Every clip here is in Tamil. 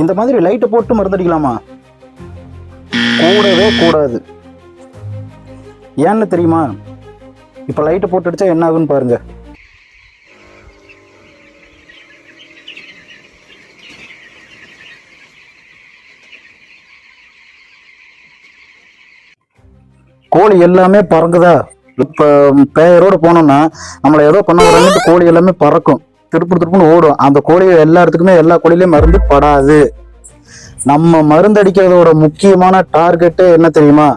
இந்த மாதிரி லைட்டை போட்டு மருந்தடிக்கலாமா கூடவே கூடாது. ஏன்னு தெரியுமா? இப்போ லைட்டை போட்டு அடிச்சா என்ன ஆகுன்னு பாருங்க. கோழி எல்லாமே பறக்குதா? இப்போ பெயரோட போனோம்னா நம்மளை ஏதோ பண்ண வராங்கட்டு கோழி எல்லாமே பறக்கும். திருப்பு திருப்புன்னு ஓடும். அந்த கோழி எல்லா இடத்துக்குமே எல்லா கோழிலையும் மருந்து படாது. நம்ம மருந்து அடிக்கிறதோட முக்கியமான டார்கெட்டு என்ன தெரியுமா?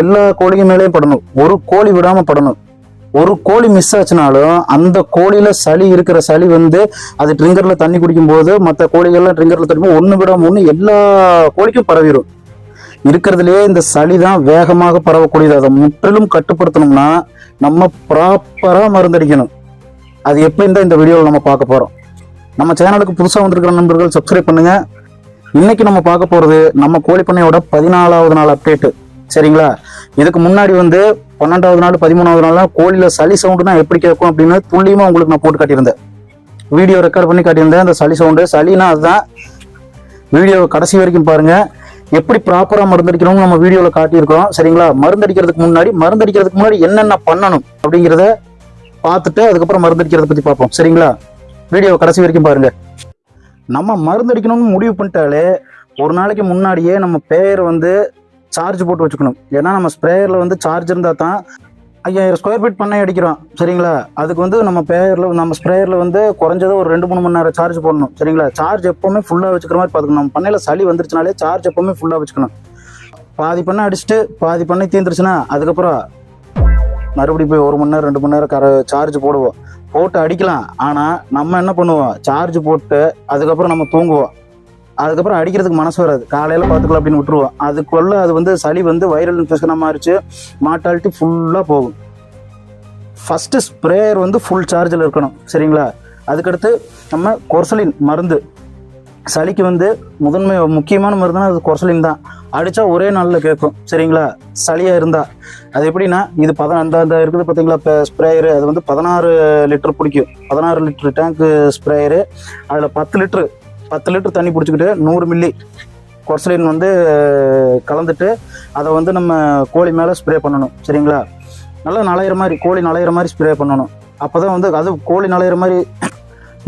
எல்லா கோழிக்கு மேலேயும் படணும். ஒரு கோழி விடாம படணும். ஒரு கோழி மிஸ் ஆச்சுனாலும் அந்த கோழியில சளி இருக்கிற சளி வந்து அது ட்ரிங்கர்ல தண்ணி குடிக்கும் போது மற்ற கோழிகள்லாம் ட்ரிங்கர்ல தண்ணி ஒன்று விடாம ஒன்று எல்லா கோழிக்கும் பரவிடும் இருக்கிறதுலயே இந்த சளி தான் வேகமாக பரவக்கூடியது. அதை முற்றிலும் கட்டுப்படுத்தணும்னா நம்ம ப்ராப்பரா மருந்தடிக்கணும் அது எப்படின்னு தான் இந்த வீடியோவில் நம்ம பார்க்க போகிறோம் நம்ம சேனலுக்கு புதுசாக வந்திருக்கிற நண்பர்கள் சப்ஸ்கிரைப் பண்ணுங்கள் இன்றைக்கி நம்ம பார்க்க போகிறது நம்ம கோழி பண்ணையோட பதினாலாவது நாள் அப்டேட் சரிங்களா? இதுக்கு முன்னாடி வந்து பன்னெண்டாவது நாள் பதிமூணாவது நாள் கோழியில் சளி சவுண்டுனா எப்படி கேட்கும் அப்படின்னு துல்லியமாக உங்களுக்கு நான் போட்டு காட்டியிருந்தேன். வீடியோ ரெக்கார்ட் பண்ணி காட்டியிருந்தேன். அந்த சளி சவுண்டு சளினா அதுதான். வீடியோ கடைசி வரைக்கும் பாருங்கள் எப்படி ப்ராப்பராக மருந்தடிக்கணும்னு நம்ம வீடியோவில் காட்டியிருக்கோம் சரிங்களா? மருந்தடிக்கிறதுக்கு முன்னாடி மருந்தடிக்கிறதுக்கு முன்னாடி என்னென்ன பண்ணணும் அப்படிங்கிறத பார்த்துட்டு அதுக்கப்புறம் மருந்தடிக்கிறத பற்றி பார்ப்போம். சரிங்களா? வீடியோ கடைசி வரைக்கும் பாருங்க. நம்ம மருந்தடிக்கணும்னு முடிவு பண்ணிட்டாலே ஒரு நாளைக்கு முன்னாடியே நம்ம பேயர் வந்து சார்ஜ் போட்டு வச்சுக்கணும். ஏன்னா நம்ம ஸ்ப்ரேயரில் வந்து சார்ஜ் இருந்தால் தான் ஐயாயிரம் ஸ்கொயர் ஃபீட் பண்ணை அடிக்கிறோம். சரிங்களா? அதுக்கு வந்து நம்ம பேயரில் நம்ம ஸ்ப்ரேயரில் வந்து குறைஞ்சது ஒரு ரெண்டு மூணு மணி நேரம் சார்ஜ் போடணும். சரிங்களா? சார்ஜ் எப்போவுமே ஃபுல்லாக வச்சுக்கிற மாதிரி பார்த்துக்கணும். நம்ம பண்ணையில் சளி வந்துருச்சுனாலே சார்ஜ் எப்போவுமே ஃபுல்லாக வச்சுக்கணும். பாதி பண்ணை அடிச்சுட்டு பாதி பண்ணை தீர்ந்துருச்சுன்னா அதுக்கப்புறம் மறுபடியும் போய் ஒரு மணி நேரம் ரெண்டு மணி நேரம் கர சார்ஜ் போடுவோம். போட்டு அடிக்கலாம். ஆனால் நம்ம என்ன பண்ணுவோம்? சார்ஜ் போட்டு அதுக்கப்புறம் நம்ம தூங்குவோம். அதுக்கப்புறம் அடிக்கிறதுக்கு மனசு வராது. காலையில் பார்த்துக்கலாம் அப்படின்னு விட்டுருவோம். அதுக்குள்ள அது வந்து சளி வந்து வைரல் இன்ஃபெக்ஷனாக மாறிச்சு மாட்டாலிட்டி ஃபுல்லாக போகும். ஃபஸ்ட்டு ஸ்ப்ரேயர் வந்து ஃபுல் சார்ஜில் இருக்கணும். சரிங்களா? அதுக்கடுத்து நம்ம கொர்சலின் மருந்து. சளிக்கு வந்து முதன்மை முக்கியமான மருந்துனா அது கொர்சலின் தான். அடித்தா ஒரே நாளில் கேட்கும். சரிங்களா? சளியாக இருந்தால் அது எப்படின்னா இது பத அந்த அந்த இருக்குது பார்த்தீங்களா இப்போ ஸ்ப்ரேயரு அது வந்து பதினாறு லிட்டர் பிடிக்கும். பதினாறு லிட்டர் டேங்க்கு ஸ்ப்ரேயரு அதில் பத்து லிட்ரு பத்து லிட்டர் தண்ணி பிடிச்சிக்கிட்டு நூறு மில்லி கொர்சலின் வந்து கலந்துட்டு அதை வந்து நம்ம கோழி மேலே ஸ்ப்ரே பண்ணணும். சரிங்களா? நல்லா நலையிற மாதிரி கோழி நலையிற மாதிரி ஸ்ப்ரே பண்ணணும். அப்போ தான் வந்து அது கோழி நலையிற மாதிரி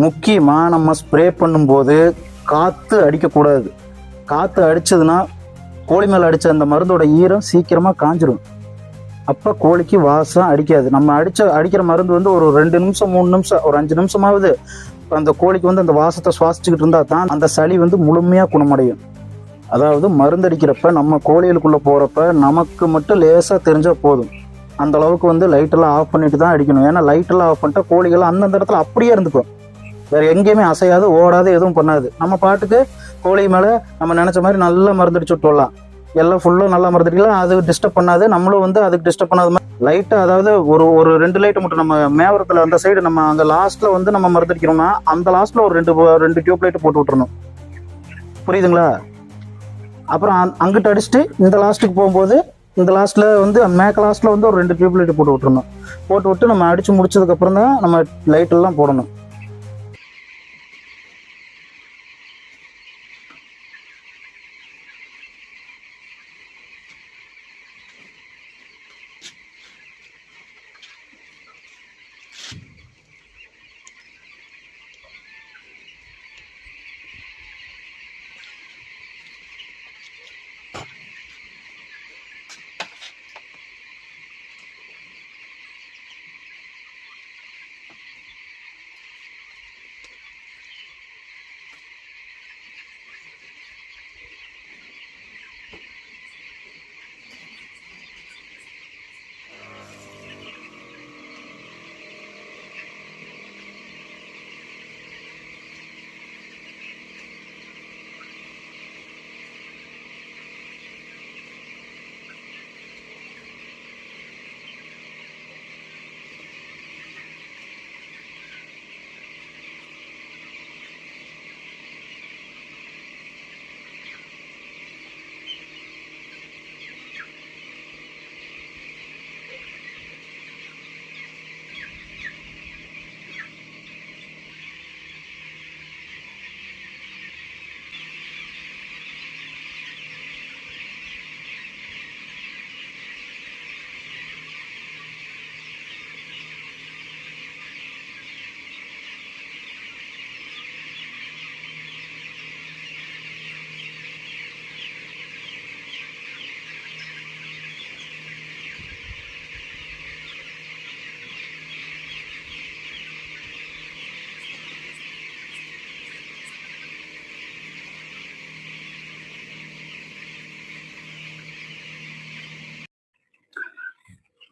முக்கியமாக நம்ம ஸ்ப்ரே பண்ணும்போது காற்று அடிக்கக்கூடாது. காற்று அடிச்சதுன்னா கோழி மேலே அடித்த அந்த மருந்தோட ஈரம் சீக்கிரமாக காஞ்சிடும் அப்போ கோழிக்கு வாசம் அடிக்காது. நம்ம அடிச்ச அடிக்கிற மருந்து வந்து ஒரு ரெண்டு நிமிஷம் மூணு நிமிஷம் ஒரு அஞ்சு நிமிஷமாவது அந்த கோழிக்கு வந்து அந்த வாசத்தை சுவாசிச்சுக்கிட்டு இருந்தால் தான் அந்த சளி வந்து முழுமையாக குணமடையும். அதாவது மருந்தடிக்கிறப்ப நம்ம கோழிகளுக்குள்ளே போகிறப்ப நமக்கு மட்டும் லேசாக தெரிஞ்சால் போதும். அந்த அளவுக்கு வந்து லைட்டெல்லாம் ஆஃப் பண்ணிட்டு தான் அடிக்கணும். ஏன்னா லைட்டெல்லாம் ஆஃப் பண்ணிட்டா கோழிகள் அந்தந்த இடத்துல அப்படியே இருந்துக்கும். வேறு எங்கேயுமே அசையாது ஓடாது எதுவும் பண்ணாது. நம்ம பாட்டுக்கு கோழி மேலே நம்ம நினச்ச மாதிரி நல்லா மருந்தடிச்சு விட்டுலாம் எல்லாம் ஃபுல்லாக நல்லா மறந்துட்டீங்களா? அது டிஸ்டர்ப் பண்ணாது. நம்மளும் வந்து அதுக்கு டிஸ்டர்ப் பண்ணாத மாதிரி. லைட்டாக அதாவது ஒரு ஒரு ரெண்டு லைட்டை மட்டும் நம்ம மேவரத்தில் அந்த சைடு நம்ம அங்கே லாஸ்ட்டில் வந்து நம்ம மறந்துடிக்கிறோம்னா அந்த லாஸ்ட்டில் ஒரு ரெண்டு ரெண்டு டியூப் லைட்டு போட்டு விட்டுறணும். புரியுதுங்களா? அப்புறம் அங்கிட்ட அங்கிட்டு அடிச்சுட்டு இந்த லாஸ்ட்டுக்கு போகும்போது இந்த லாஸ்ட்டில் வந்து மேக்க லாஸ்ட்டில் வந்து ஒரு ரெண்டு டியூப் லைட்டு போட்டு விட்டுறணும். போட்டு விட்டு நம்ம அடித்து முடிச்சதுக்கப்புறம் தான் நம்ம லைட் எல்லாம் போடணும்.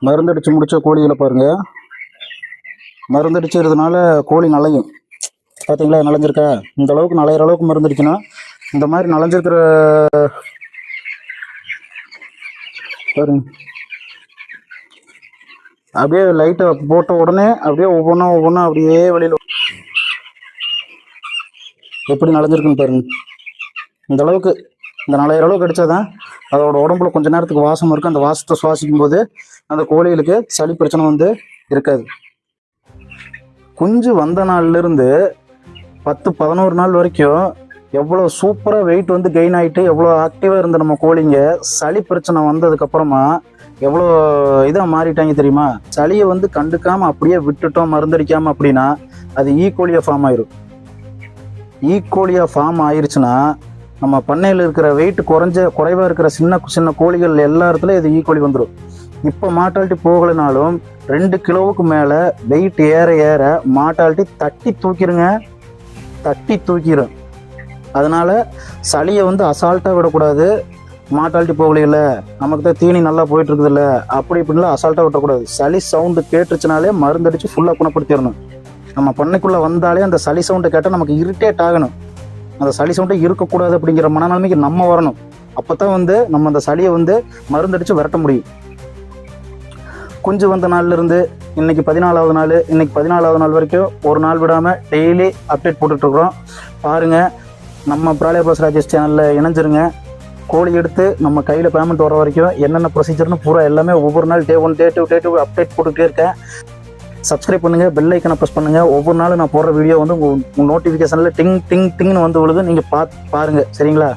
மருந்தடிச்சு முடிச்ச கோழிகளை பாருங்க. மருந்தடிச்சதுனால கோழி நலையும். பார்த்தீங்களா நலைஞ்சிருக்கா? இந்த அளவுக்கு நலையிற அளவுக்கு மருந்தடிக்கணும் இந்த மாதிரி நலைஞ்சிருக்கிற பாருங்க. அப்படியே லைட்டை போட்ட உடனே அப்படியே ஒவ்வொன்றா ஒவ்வொன்றா அப்படியே வெளியில் எப்படி நலைஞ்சிருக்குன்னு பாருங்க. இந்த அளவுக்கு இந்த நலையிற அளவுக்கு அடிச்சாதான் அதோட உடம்புல கொஞ்ச நேரத்துக்கு வாசம் இருக்கும் அந்த வாசத்தை சுவாசிக்கும் போது அந்த கோழிகளுக்கு சளி பிரச்சனை வந்து இருக்காது. குஞ்சு வந்த நாள்ல இருந்து பத்து பதினோரு நாள் வரைக்கும் எவ்வளோ சூப்பராக வெயிட் வந்து கெயின் ஆகிட்டு எவ்வளோ ஆக்டிவாக இருந்த நம்ம கோழிங்க சளி பிரச்சனை வந்ததுக்கப்புறமா எவ்வளோ இதாக மாறிட்டாங்க தெரியுமா? சளியை வந்து கண்டுக்காமல் அப்படியே விட்டுட்டோம் மருந்தடிக்காமல் அப்படின்னா அது e ஈகோலியா ஃபார்ம் ஆயிரும். E ஈகோலியா ஃபார்ம் ஆயிருச்சுன்னா நம்ம பண்ணையில் இருக்கிற வெயிட் குறைஞ்ச குறைவாக இருக்கிற சின்ன சின்ன கோழிகள் எல்லா இடத்துலையும் இது ஈக்குவலி வந்துடும் இப்போ மாட்டாலிட்டி போகலைனாலும் ரெண்டு கிலோவுக்கு மேலே வெயிட் ஏற ஏற மாட்டாலிட்டி தட்டி தூக்கிருங்க. தட்டி தூக்கிடும் அதனால் சளியை வந்து அசால்ட்டாக விடக்கூடாது. மாட்டாலிட்டி போகலையில நமக்கு தான் தீனி நல்லா போயிட்டு இருக்குதுல்ல அப்படி இப்படிலாம் அசால்ட்டாக விட்டக்கூடாது சளி சவுண்டு கேட்டுருச்சுனாலே மருந்தடிச்சு ஃபுல்லாக குணப்படுத்திடணும். நம்ம பண்ணைக்குள்ளே வந்தாலே அந்த சளி சவுண்டை கேட்டால் நமக்கு இரிட்டேட் ஆகணும். அந்த சளி சவுண்டே இருக்கக்கூடாது அப்படிங்கிற மனநிலைமைக்கு நம்ம வரணும். அப்போ தான் வந்து நம்ம அந்த சளியை வந்து மருந்தடித்து விரட்ட முடியும். குஞ்சு வந்த நாள்லேருந்து இன்றைக்கி இன்னைக்கு பதினாலாவது நாள் இன்றைக்கி பதினாலாவது நாள் வரைக்கும் ஒரு நாள் விடாமல் டெய்லி அப்டேட் போட்டுட்ருக்குறோம். பாருங்கள் நம்ம பிராலியா ப்ளஸ் ராஜேஷ் சேனலில் இணைஞ்சிருங்க. கோழி எடுத்து நம்ம கையில் பேமெண்ட் வர வரைக்கும் என்னென்ன ப்ரொசீஜர்னு பூரா எல்லாமே ஒவ்வொரு நாள் day one day two day two update போட்டுகிட்டே இருக்கேன். சப்ஸ்கிரைப் பண்ணுங்கள் பெல் ஐக்கனை ப்ரெஸ் பண்ணுங்கள் ஒவ்வொரு நாளும் நான் போடுற வீடியோ வந்து உங்கள் நோட்டிஃபிகேஷனில் டிங் டிங் டிங்னு வந்து விழுது. நீங்கள் பார்த்து பாருங்கள் சரிங்களா?